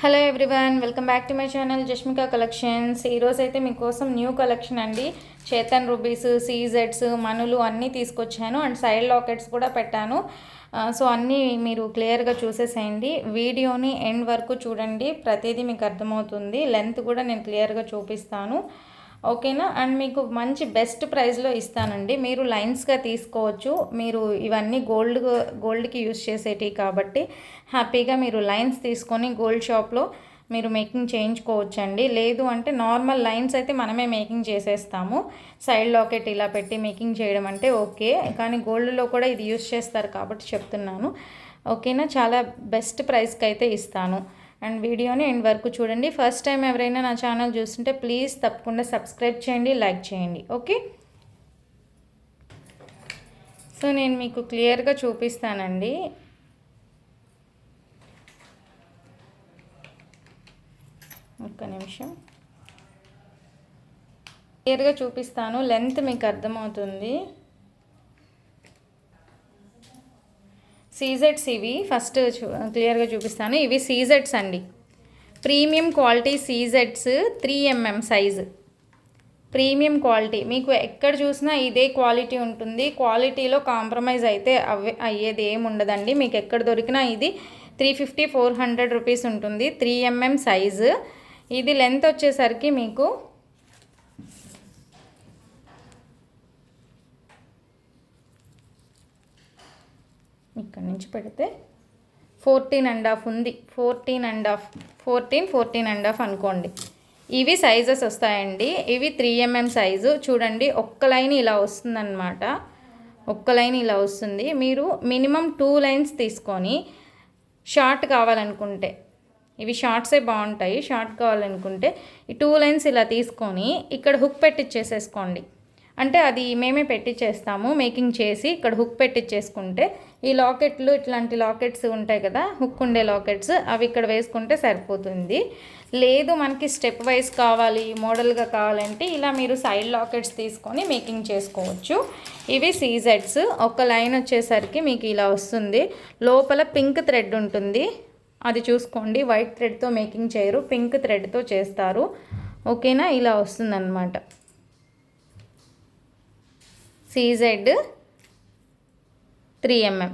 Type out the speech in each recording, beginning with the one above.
Hello everyone welcome back to my channel Jashmika collections ఈరోజు అయితే మీకోసం న్యూ కలెక్షన్ అండి. చేతన్ రూబీస్ సీజెడ్స్ మనులు అన్నీ తీసుకొచ్చాను. అండ్ సైడ్ లాకెట్స్ కూడా పెట్టాను. Uh, సో అన్నీ మీరు క్లియర్గా చూసేసేయండి. వీడియోని ఎండ్ వరకు చూడండి. ప్రతిదీ మీకు అర్థమవుతుంది. లెంత్ కూడా నేను క్లియర్గా చూపిస్తాను. ఓకేనా? అండ్ మీకు మంచి బెస్ట్ ప్రైస్లో ఇస్తానండి. మీరు లైన్స్గా తీసుకోవచ్చు. మీరు ఇవన్నీ గోల్డ్ గోల్డ్కి యూస్ చేసేటివి కాబట్టి హ్యాపీగా మీరు లైన్స్ తీసుకొని గోల్డ్ షాప్లో మీరు మేకింగ్ చేయించుకోవచ్చు అండి లేదు అంటే నార్మల్ లైన్స్ అయితే మనమే మేకింగ్ చేసేస్తాము. సైడ్ లాకెట్ ఇలా పెట్టి మేకింగ్ చేయడం అంటే ఓకే. కానీ గోల్డ్లో కూడా ఇది యూస్ చేస్తారు కాబట్టి చెప్తున్నాను. ఓకేనా? చాలా బెస్ట్ ప్రైస్కి అయితే ఇస్తాను. అండ్ వీడియోని ఎండ్ వరకు చూడండి. ఫస్ట్ టైం ఎవరైనా నా ఛానల్ చూస్తుంటే ప్లీజ్ తప్పకుండా సబ్స్క్రైబ్ చేయండి లైక్ చేయండి. ఓకే సో నేను మీకు క్లియర్గా చూపిస్తానండి. ఒక్క నిమిషం. క్లియర్గా చూపిస్తాను. లెంత్ మీకు అర్థమవుతుంది. సీజెడ్స్ ఇవి ఫస్ట్ చూ క్లియర్గా చూపిస్తాను. ఇవి సీజెడ్స్ అండి. ప్రీమియం క్వాలిటీ సీజెడ్స్ three mm size premium quality మీకు ఎక్కడ చూసినా ఇదే క్వాలిటీ ఉంటుంది. క్వాలిటీలో కాంప్రమైజ్ అయితే అవ్వే అయ్యేది ఏమి ఉండదండి. మీకు ఎక్కడ దొరికినా ఇది three fifty four hundred rupees ఉంటుంది. త్రీ ఎంఎం సైజు ఇది లెంత్ వచ్చేసరికి మీకు ఇక్కడ నుంచి పెడితే ఫోర్టీన్ అండ్ హాఫ్ ఉంది. Fourteen and half fourteen fourteen and half అనుకోండి. ఇవి సైజెస్ వస్తాయండి. ఇవి త్రీ ఎంఎం సైజు. చూడండి ఒక్క లైన్ ఇలా వస్తుందన్నమాట. ఒక్క లైన్ ఇలా వస్తుంది. మీరు మినిమం టూ లైన్స్ తీసుకొని షార్ట్ కావాలనుకుంటే ఇవి షార్ట్సే బాగుంటాయి. షార్ట్ కావాలనుకుంటే ఈ టూ లైన్స్ ఇలా తీసుకొని ఇక్కడ హుక్ పెట్టిచ్చేసేసుకోండి. అంటే అది మేమే పెట్టిచ్చేస్తాము మేకింగ్ చేసి ఇక్కడ హుక్ పెట్టిచ్చేసుకుంటే ఈ లాకెట్లు ఇట్లాంటి లాకెట్స్ ఉంటాయి కదా హుక్ ఉండే లాకెట్స్ అవి ఇక్కడ వేసుకుంటే సరిపోతుంది. లేదు మనకి స్టెప్ వైజ్ కావాలి మోడల్గా కావాలంటే ఇలా మీరు సైడ్ లాకెట్స్ తీసుకొని మేకింగ్ చేసుకోవచ్చు. ఇవి సీజెడ్స్. ఒక లైన్ వచ్చేసరికి మీకు ఇలా వస్తుంది. లోపల పింక్ థ్రెడ్ ఉంటుంది. అది చూసుకోండి వైట్ థ్రెడ్తో మేకింగ్ చేయరు పింక్ థ్రెడ్తో చేస్తారు. ఓకేనా? ఇలా వస్తుందన్నమాట. సీజెడ్. Three mm.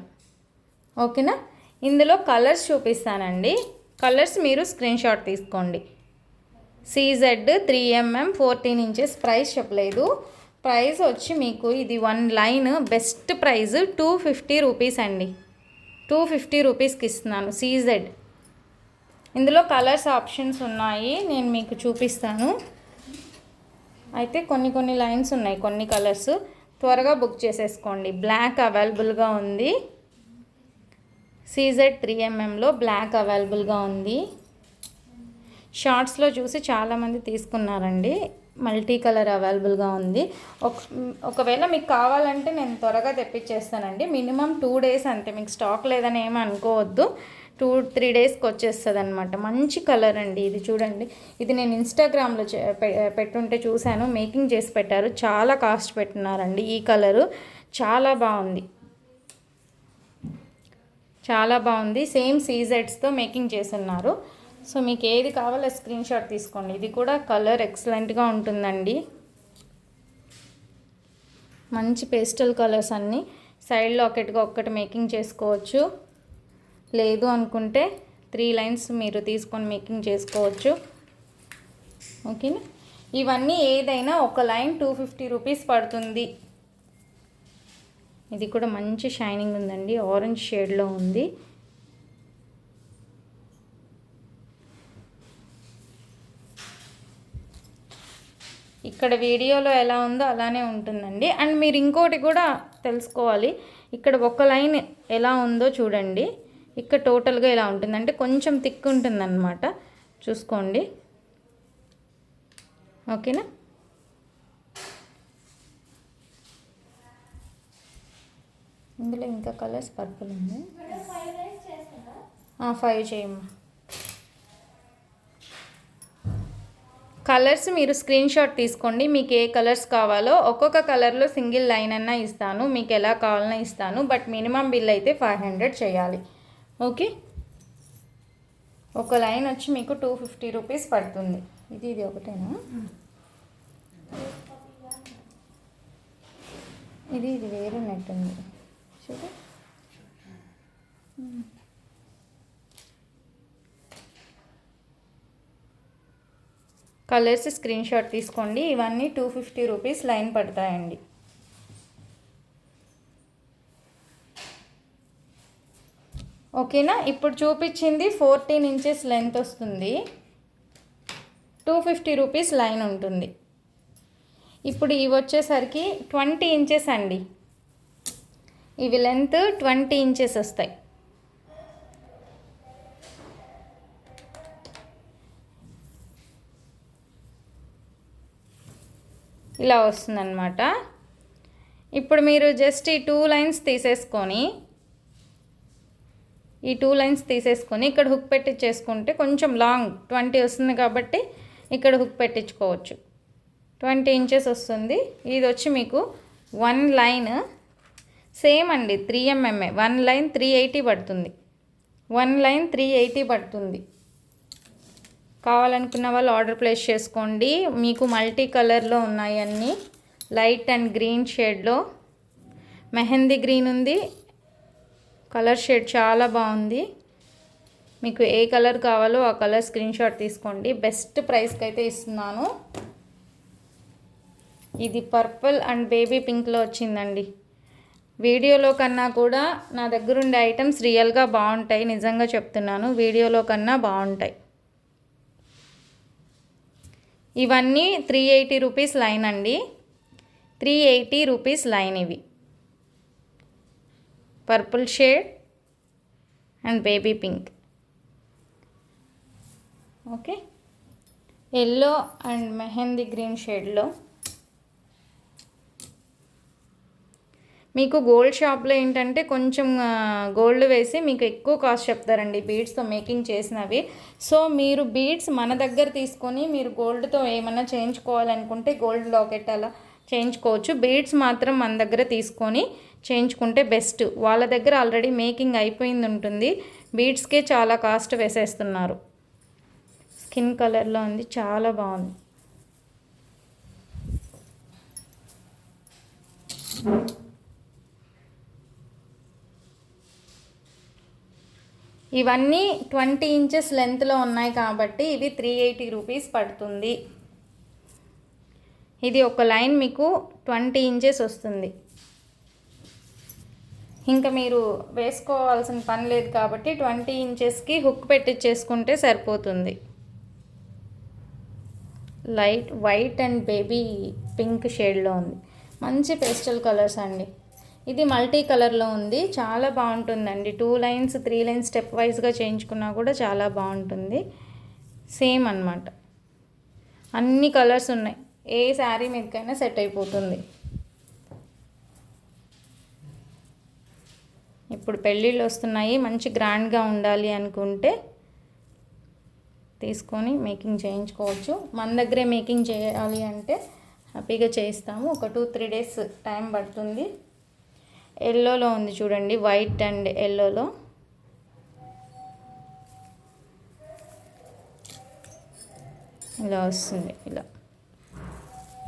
ఓకేనా? ఇందులో కలర్స్ చూపిస్తానండి. కలర్స్ మీరు స్క్రీన్ షాట్ తీసుకోండి. CZ three mm fourteen inches price చెప్పలేదు. ప్రైస్ వచ్చి మీకు ఇది one line best price two fifty rupees అండి. టూ ఫిఫ్టీ రూపీస్కి ఇస్తున్నాను సీజెడ్. ఇందులో కలర్స్ ఆప్షన్స్ ఉన్నాయి నేను మీకు చూపిస్తాను. అయితే కొన్ని కొన్ని లైన్స్ ఉన్నాయి కొన్ని కలర్స్. త్వరగా బుక్ చేసేసుకోండి. బ్లాక్ అవైలబుల్గా ఉంది. సీజెడ్ త్రీ ఎంఎంలో బ్లాక్ అవైలబుల్గా ఉంది. షార్ట్స్లో చూసి చాలామంది తీసుకున్నారండి. మల్టీ కలర్ అవైలబుల్గా ఉంది. ఒక ఒకవేళ మీకు కావాలంటే నేను త్వరగా తెప్పించేస్తానండి. మినిమం టూ డేస్ అంతే. మీకు స్టాక్ లేదని ఏమి అనుకోవద్దు. టూ త్రీ డేస్కి వచ్చేస్తుంది అనమాట మంచి కలర్ అండి ఇది చూడండి. ఇది నేను ఇన్స్టాగ్రామ్లో చే- పె- పెట్టుంటే చూశాను. మేకింగ్ చేసి పెట్టారు. చాలా కాస్ట్ పెట్టినారండి ఈ కలరు. చాలా బాగుంది. చాలా బాగుంది. సేమ్ సీజెడ్స్తో మేకింగ్ చేస్తున్నారు. సో మీకు ఏది కావాలో స్క్రీన్ షాట్ తీసుకోండి. ఇది కూడా కలర్ ఎక్సలెంట్గా ఉంటుందండి. మంచి పేస్టల్ కలర్స్ అన్నీ. సైడ్ లాకెట్గా ఒక్కటి మేకింగ్ చేసుకోవచ్చు. లేదు అనుకుంటే త్రీ లైన్స్ మీరు తీసుకొని మేకింగ్ చేసుకోవచ్చు. ఓకేనా? ఇవన్నీ ఏదైనా ఒక లైన్ టూ ఫిఫ్టీ రూపీస్ పడుతుంది. ఇది కూడా మంచి షైనింగ్ ఉందండి. ఆరెంజ్ షేడ్లో ఉంది. ఇక్కడ వీడియోలో ఎలా ఉందో అలానే ఉంటుందండి. అండ్ మీరు ఇంకోటి కూడా తెలుసుకోవాలి. ఇక్కడ ఒక లైన్ ఎలా ఉందో చూడండి. ఇక్కడ టోటల్గా ఇలా ఉంటుంది. అంటే కొంచెం థిక్ ఉంటుందన్నమాట. చూసుకోండి. ఓకేనా? ఇందులో ఇంకా కలర్స్ పర్పుల్ ఉంది. ఫైవ్ చేయమ్మా. కలర్స్ మీరు స్క్రీన్ షాట్ తీసుకోండి. మీకు ఏ కలర్స్ కావాలో ఒక్కొక్క కలర్లో సింగిల్ లైన్ అన్నా ఇస్తాను. మీకు ఎలా కావాలన్నా ఇస్తాను. బట్ మినిమం బిల్ అయితే ఫైవ్ హండ్రెడ్ చేయాలి. ఓకే? ఒక లైన్ వచ్చి మీకు టూ ఫిఫ్టీ రూపీస్ పడుతుంది. ఇది ఇది ఒకటేనా? ఇది ఇది వేరే నెట్ ఉంది. చూడు. కలర్స్ స్క్రీన్ షాట్ తీసుకోండి. ఇవన్నీ టూ ఫిఫ్టీ రూపీస్ లైన్ పడతాయండి. ఓకేనా? ఇప్పుడు చూపించింది ఫోర్టీన్ ఇంచెస్ లెంత్ వస్తుంది. టూ ఫిఫ్టీ రూపీస్ లైన్ ఉంటుంది. ఇప్పుడు ఇవి వచ్చేసరికి ట్వంటీ ఇంచెస్ అండి. ఇవి లెంత్ ట్వంటీ ఇంచెస్ వస్తాయి. ఇలా వస్తుందన్నమాట. ఇప్పుడు మీరు జస్ట్ ఈ టూ లైన్స్ తీసేసుకొని ఈ టూ లైన్స్ తీసేసుకొని ఇక్కడ హుక్ పెట్టించేసుకుంటే కొంచెం లాంగ్ ట్వంటీ వస్తుంది కాబట్టి ఇక్కడ హుక్ పెట్టించుకోవచ్చు. ట్వంటీ ఇంచెస్ వస్తుంది. ఇది వచ్చి మీకు వన్ లైన్. సేమ్ అండి త్రీ ఎంఎంఏ. వన్ లైన్ త్రీ ఎయిటీ పడుతుంది. వన్ లైన్ త్రీ ఎయిటీ పడుతుంది. కావాలనుకున్న వాళ్ళు ఆర్డర్ ప్లేస్ చేసుకోండి. మీకు మల్టీ కలర్లో ఉన్నాయి అన్నీ. లైట్ అండ్ గ్రీన్ షేడ్లో. మెహందీ గ్రీన్ ఉంది. కలర్ షేడ్ చాలా బాగుంది. మీకు ఏ కలర్ కావాలో ఆ కలర్ స్క్రీన్ షాట్ తీసుకోండి. బెస్ట్ ప్రైస్కి అయితే ఇస్తున్నాను. ఇది పర్పుల్ అండ్ బేబీ పింక్లో వచ్చిందండి. వీడియోలో కన్నా కూడా నా దగ్గర ఉండే ఐటమ్స్ రియల్గా బాగుంటాయి. నిజంగా చెప్తున్నాను వీడియోలో కన్నా బాగుంటాయి. ఇవన్నీ త్రీ ఎయిటీ రూపీస్ లైన్ అండి. త్రీ ఎయిటీ రూపీస్ లైన్ ఇవి. Purple shade and baby pink. Okay? Yellow and mehndi green షేడ్లో. మీకు గోల్డ్ షాప్లో ఏంటంటే కొంచెం గోల్డ్ వేసి మీకు ఎక్కువ కాస్ట్ చెప్తారండి బీడ్స్తో మేకింగ్ చేసినవి. సో మీరు బీడ్స్ మన దగ్గర తీసుకొని మీరు గోల్డ్తో ఏమైనా చేయించుకోవాలనుకుంటే గోల్డ్ లాకెట్ అలా చేయించుకోవచ్చు. బీడ్స్ మాత్రం మన దగ్గర తీసుకొని చేయించుకుంటే బెస్ట్. వాళ్ళ దగ్గర ఆల్రెడీ మేకింగ్ అయిపోయింది ఉంటుంది. బీడ్స్కే చాలా కాస్ట్ వేసేస్తున్నారు. స్కిన్ కలర్లో ఉంది. చాలా బాగుంది. ఇవన్నీ ట్వంటీ ఇంచెస్ లెంత్లో ఉన్నాయి కాబట్టి ఇవి త్రీ ఎయిటీ రూపీస్ పడుతుంది. ఇది ఒక లైన్ మీకు ట్వంటీ ఇంచెస్ వస్తుంది. ఇంకా మీరు వేసుకోవాల్సిన పని లేదు కాబట్టి ట్వంటీ ఇంచెస్కి హుక్ పెట్టించేసుకుంటే సరిపోతుంది. Light white and baby pink షేడ్లో ఉంది. మంచి పేస్టల్ కలర్స్ అండి. ఇది మల్టీ కలర్లో ఉంది. చాలా బాగుంటుందండి. Two lines three lines step వైజ్గా చేయించుకున్నా కూడా చాలా బాగుంటుంది. సేమ్ అనమాట అన్ని కలర్స్ ఉన్నాయి. ఏ శారీ మీదకైనా సెట్ అయిపోతుంది. ఇప్పుడు పెళ్ళిళ్ళు వస్తున్నాయి మంచి గ్రాండ్గా ఉండాలి అనుకుంటే తీసుకొని మేకింగ్ చేయించుకోవచ్చు. మన దగ్గరే మేకింగ్ చేయాలి అంటే హ్యాపీగా చేయిస్తాము. ఒక టూ త్రీ డేస్ టైం పడుతుంది. ఎల్లోలో ఉంది చూడండి వైట్ అండ్ ఎల్లోలో. ఇలా వస్తుంది ఇలా.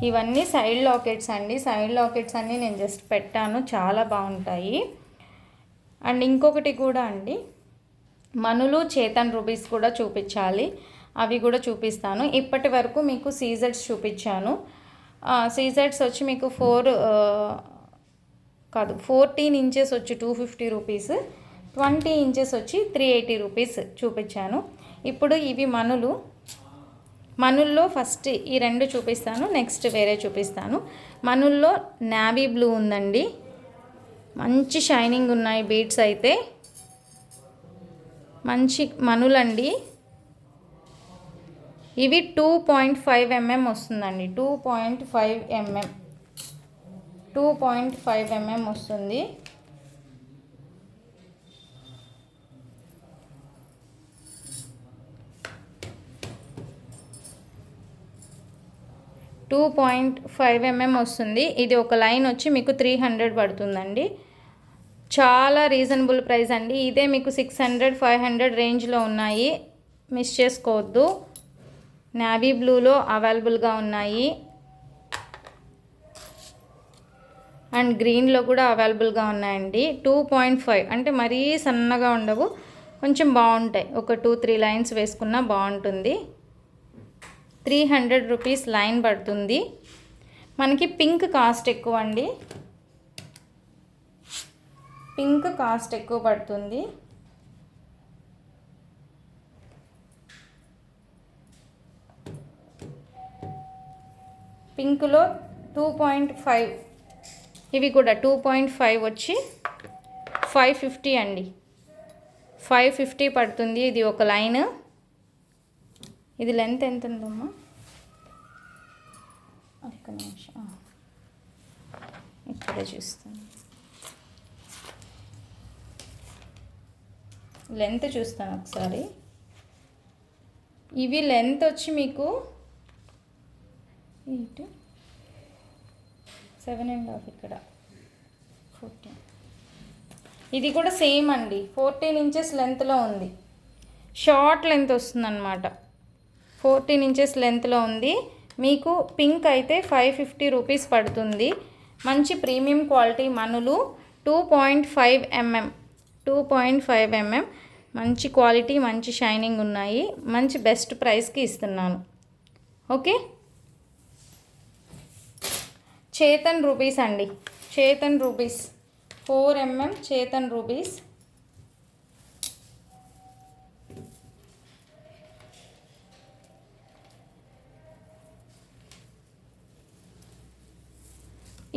ఇవన్నీ సైడ్ లాకెట్స్ అండి. సైడ్ లాకెట్స్ అన్నీ నేను జస్ట్ పెట్టాను. చాలా బాగుంటాయి. అండ్ ఇంకొకటి కూడా అండి. మనులు చేతన్ రూబీస్ కూడా చూపించాలి. అవి కూడా చూపిస్తాను. ఇప్పటి వరకు మీకు సీజర్స్ చూపించాను. సీజర్స్ వచ్చి మీకు ఫోర్ కాదు ఫోర్టీన్ ఇంచెస్ వచ్చి two fifty rupees twenty inches వచ్చి త్రీ ఎయిటీ రూపీస్ చూపించాను. ఇప్పుడు ఇవి మనులు మనుల్లో ఫస్ట్ ఈ రెండు చూపిస్తాను నెక్స్ట్ వేరే చూపిస్తాను. మనుల్లో నావీ బ్లూ ఉందండి. మంచి షైనింగ్ ఉన్నాయి బీడ్స్ అయితే. మంచి మనులండి. ఇవి టూ పాయింట్ ఫైవ్ ఎంఎం వస్తుందండి. Two point five mm two point five mm వస్తుంది. టూ పాయింట్ ఫైవ్ ఎంఎం వస్తుంది. ఇది ఒక లైన్ వచ్చి మీకు త్రీ హండ్రెడ్ పడుతుందండి. చాలా రీజనబుల్ ప్రైస్ అండి. ఇదే మీకు సిక్స్ హండ్రెడ్ ఫైవ్ హండ్రెడ్ రేంజ్లో ఉన్నాయి. మిస్ చేసుకోవద్దు. నావీ బ్లూలో అవైలబుల్గా ఉన్నాయి. అండ్ గ్రీన్లో కూడా అవైలబుల్గా ఉన్నాయండి. టూ పాయింట్ ఫైవ్ అంటే మరీ సన్నగా ఉండవు. కొంచెం బాగుంటాయి. ఒక టూ త్రీ లైన్స్ వేసుకున్నా బాగుంటుంది. త్రీ హండ్రెడ్ రూపీస్ లైన్ పడుతుంది. మనకి పింక్ కాస్ట్ ఎక్కువ అండి పింక్ కాస్ట్ ఎక్కువ పడుతుంది. పింక్లో టూ పాయింట్ ఫైవ్. ఇవి కూడా టూ పాయింట్ ఫైవ్ వచ్చి ఫైవ్ ఫిఫ్టీ అండి. ఫైవ్ ఫిఫ్టీ పడుతుంది. ఇది ఒక లైన్. ఇది లెంత్ ఎంత ఉందమ్మా ఒక్క నిమిషం. ఇక్కడ చూస్తాను. లెంత్ చూస్తాను ఒకసారి. ఇవి లెంత్ వచ్చి మీకు ఎయిట్ సెవెన్ అండ్ హాఫ్ ఇక్కడ. ఫోర్టీన్. ఇది కూడా సేమ్ అండి. ఫోర్టీన్ ఇంచెస్ లెంత్లో ఉంది. షార్ట్ లెంత్ వస్తుందన్నమాట. ఫోర్టీన్ ఇంచెస్ లెంత్లో ఉంది. మీకు పింక్ అయితే ఫైవ్ ఫిఫ్టీ రూపీస్ పడుతుంది. మంచి premium quality మనులు two point five mm. Two point five mm. మంచి క్వాలిటీ మంచి షైనింగ్ ఉన్నాయి. మంచి బెస్ట్ ప్రైస్కి ఇస్తున్నాను. ఓకే? చేతన్ రూపీస్ అండి. చేతన్ రూపీస్. ఫోర్ ఎంఎం చేతన్ రూపీస్.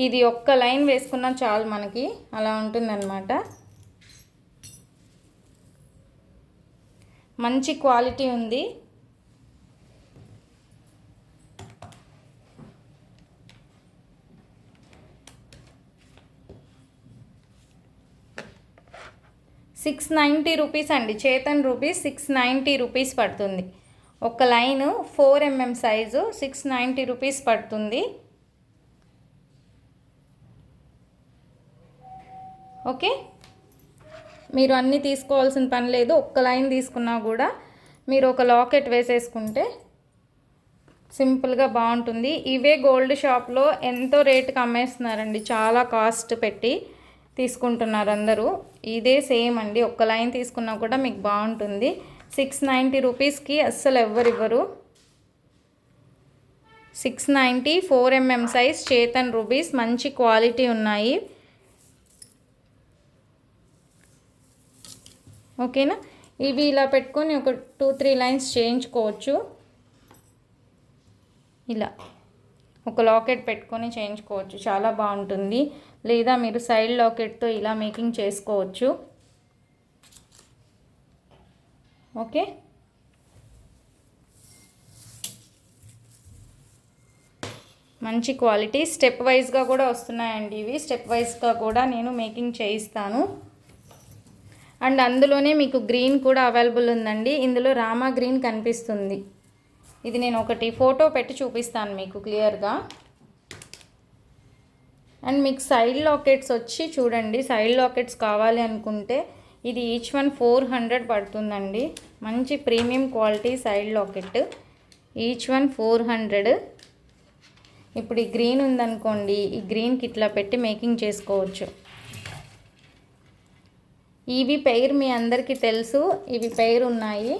ఇది ఒక్క లైన్ వేసుకున్నా చాలు మనకి. అలా ఉంటుందన్నమాట. మంచి క్వాలిటీ ఉంది. సిక్స్ నైంటీ రూపీస్ అండి. చేతన్ రూపీస్ సిక్స్ నైంటీ రూపీస్ పడుతుంది. ఒక line four mm size six ninety rupees పడుతుంది. ఓకే? మీరు అన్నీ తీసుకోవాల్సిన పని లేదు ఒక్క లైన్ తీసుకున్నా కూడా మీరు ఒక లాకెట్ వేసేసుకుంటే సింపుల్గా బాగుంటుంది. ఇవే గోల్డ్ షాప్లో ఎంతో రేటుకి అమ్మేస్తున్నారండి. చాలా కాస్ట్ పెట్టి తీసుకుంటున్నారు అందరూ. ఇదే సేమ్ అండి. ఒక్క లైన్ తీసుకున్నా కూడా మీకు బాగుంటుంది. సిక్స్ నైంటీ రూపీస్కి అస్సలు ఎవ్వరు ఇవ్వరు six ninety four mm size చేతన్ రూపీస్. మంచి క్వాలిటీ ఉన్నాయి. ఓకేనా? ఇవి ఇలా పెట్టుకొని ఒక టూ త్రీ లైన్స్ చేయించుకోవచ్చు. ఇలా ఒక లాకెట్ పెట్టుకొని చేయించుకోవచ్చు. చాలా బాగుంటుంది. లేదా మీరు సైడ్ లాకెట్తో ఇలా మేకింగ్ చేసుకోవచ్చు. ఓకే? మంచి క్వాలిటీ. స్టెప్ వైజ్గా కూడా వస్తున్నాయండి ఇవి. స్టెప్ వైజ్గా కూడా నేను మేకింగ్ చేయిస్తాను. అండ్ అందులోనే మీకు గ్రీన్ కూడా అవైలబుల్ ఉందండి. ఇందులో రామా గ్రీన్ కనిపిస్తుంది. ఇది నేను ఒకటి ఫోటో పెట్టి చూపిస్తాను మీకు క్లియర్గా. అండ్ మీకు సైడ్ లాకెట్స్ వచ్చి చూడండి. సైడ్ లాకెట్స్ కావాలి అనుకుంటే ఇది ఈచ్ వన్ ఫోర్ హండ్రెడ్ పడుతుందండి. మంచి premium quality side locket. Each one four hundred. ఇప్పుడు ఈ గ్రీన్ ఉందనుకోండి. ఈ గ్రీన్కి ఇట్లా పెట్టి మేకింగ్ చేసుకోవచ్చు. ఇవి పెయిర్ మీ అందరికీ తెలుసు. ఇవి పెయిర్ ఉన్నాయి.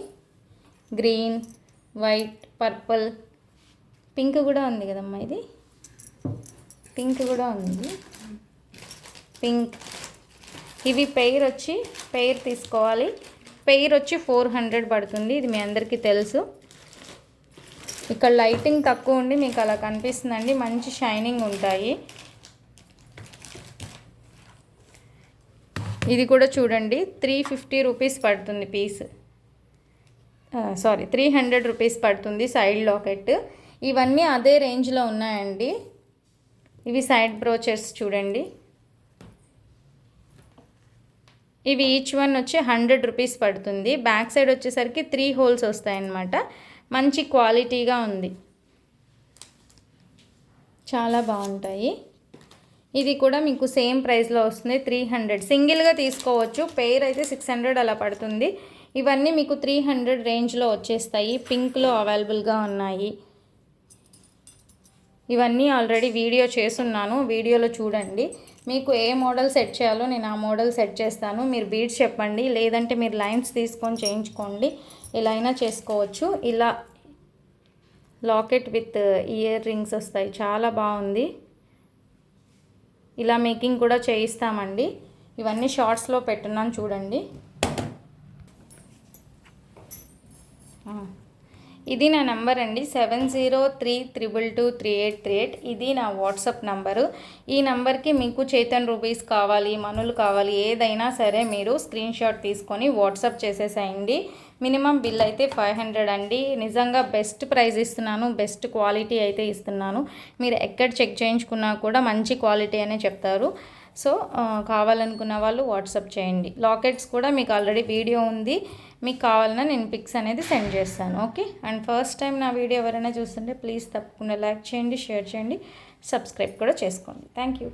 Green white purple. పింక్ కూడా ఉంది కదమ్మా ఇది? పింక్ కూడా ఉంది. పింక్. ఇవి పెయిర్ వచ్చి పెయిర్ తీసుకోవాలి. పెయిర్ వచ్చి ఫోర్ హండ్రెడ్ పడుతుంది. ఇది మీ అందరికీ తెలుసు. ఇక్కడ లైటింగ్ తక్కువ ఉండి మీకు అలా కనిపిస్తుందండి. మంచి షైనింగ్ ఉంటాయి. ఇది కూడా చూడండి త్రీ ఫిఫ్టీ రూపీస్ పడుతుంది piece sorry three hundred rupees పడుతుంది సైడ్ లాకెట్ ఇవన్నీ అదే రేంజ్లో ఉన్నాయండి. ఇవి సైడ్ బ్రోచర్స్ చూడండి. ఇవి ఈచ్ వన్ వచ్చి హండ్రెడ్ రూపీస్ పడుతుంది. బ్యాక్ సైడ్ వచ్చేసరికి త్రీ హోల్స్ వస్తాయన్నమాట. మంచి క్వాలిటీగా ఉంది. చాలా బాగుంటాయి. ఇది కూడా మీకు సేమ్ ప్రైస్లో వస్తుంది త్రీ హండ్రెడ్ సింగిల్గా తీసుకోవచ్చు పెయిర్ అయితే సిక్స్ హండ్రెడ్ అలా పడుతుంది. ఇవన్నీ మీకు త్రీ హండ్రెడ్ రేంజ్లో వచ్చేస్తాయి పింక్లో అవైలబుల్గా ఉన్నాయి. ఇవన్నీ ఆల్రెడీ వీడియో చేసున్నాను వీడియోలో చూడండి. మీకు ఏ మోడల్ సెట్ చేయాలో నేను ఆ మోడల్ సెట్ చేస్తాను. మీరు బీడ్స్ చెప్పండి లేదంటే మీరు లైన్స్ తీసుకొని చేయించుకోండి. ఇలా అయినా చేసుకోవచ్చు. ఇలా లాకెట్ విత్ ఇయర్ రింగ్స్ వస్తాయి. చాలా బాగుంది. ఇలా మేకింగ్ కూడా చేయిస్తామండి. ఇవన్నీ షార్ట్స్లో పెట్టున్నాను చూడండి. ఇది నా నంబర్ అండి seven zero three triple two three eight three eight. ఇది నా వాట్సాప్ నంబరు. ఈ నంబర్కి మీకు చేతన్ రూపీస్ కావాలి మనులు కావాలి ఏదైనా సరే మీరు స్క్రీన్ షాట్ తీసుకొని వాట్సాప్ చేసేసేయండి. మినిమం బిల్ అయితే ఫైవ్ హండ్రెడ్ అండి. నిజంగా బెస్ట్ ప్రైస్ ఇస్తున్నాను బెస్ట్ క్వాలిటీ అయితే ఇస్తున్నాను. మీరు ఎక్కడ చెక్ చేయించుకున్నా కూడా మంచి క్వాలిటీ అనే చెప్తారు. సో కావాలనుకున్న వాళ్ళు వాట్సాప్ చేయండి. లాకెట్స్ కూడా మీకు ఆల్రెడీ వీడియో ఉంది. మీకు కావాలన్నా నేను పిక్స్ అనేది సెండ్ చేస్తాను. ఓకే? అండ్ ఫస్ట్ టైం నా వీడియో ఎవరైనా చూస్తుంటే ప్లీజ్ తప్పకుండా లైక్ చేయండి షేర్ చేయండి సబ్స్క్రైబ్ కూడా చేసుకోండి. Thank you.